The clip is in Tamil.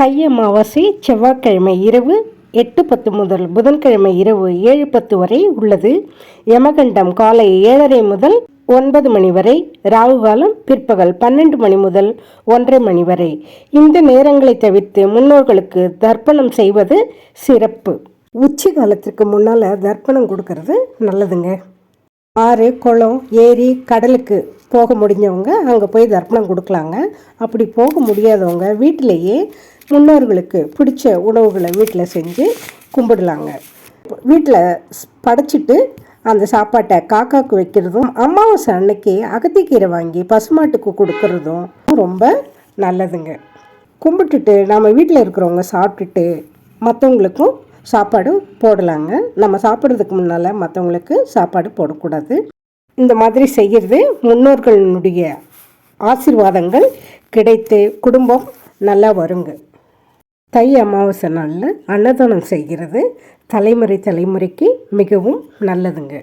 தை அமாவாசை செவ்வாய்க்கிழமை இரவு எட்டு பத்து முதல் புதன்கிழமை இரவு ஏழு பத்து வரை உள்ளது. யமகண்டம் காலை ஏழரை முதல் ஒன்பது மணி வரை ராகு காலம் பிற்பகல் பன்னெண்டு மணி முதல் ஒன்றரை மணி வரை. இந்த நேரங்களை தவிர்த்து முன்னோர்களுக்கு தர்ப்பணம் செய்வது சிறப்பு. உச்சி காலத்திற்கு முன்னால் தர்ப்பணம் கொடுக்கறது நல்லதுங்க. ஆறு குளம் ஏரி கடலுக்கு போக முடிஞ்சவங்க அங்கே போய் தர்ப்பணம் கொடுக்கலாங்க. அப்படி போக முடியாதவங்க வீட்டிலேயே முன்னோர்களுக்கு பிடிச்ச உணவுகளை வீட்டில் செஞ்சு கும்பிடலாங்க. வீட்டில் படைச்சிட்டு அந்த சாப்பாட்டை காக்காக்கு வைக்கிறதும் அமாவாசை அன்னைக்கு அகத்திக்கீரை வாங்கி பசுமாட்டுக்கு கொடுக்கறதும் ரொம்ப நல்லதுங்க. கும்பிட்டுட்டு நம்ம வீட்டில் இருக்கிறவங்க சாப்பிட்டுட்டு மற்றவங்களுக்கும் சாப்பாடு போடலாங்க. நம்ம சாப்பிட்றதுக்கு முன்னால் மற்றவங்களுக்கு சாப்பாடு போடக்கூடாது. இந்த மாதிரி செய்கிறது முன்னோர்களினுடைய ஆசீர்வாதங்கள் கிடைத்து குடும்பம் நல்லா வருங்க. தை அமாவாசை நாளில் அன்னதானம் செய்கிறது. தலைமுறை தலைமுறைக்கு மிகவும் நல்லதுங்க.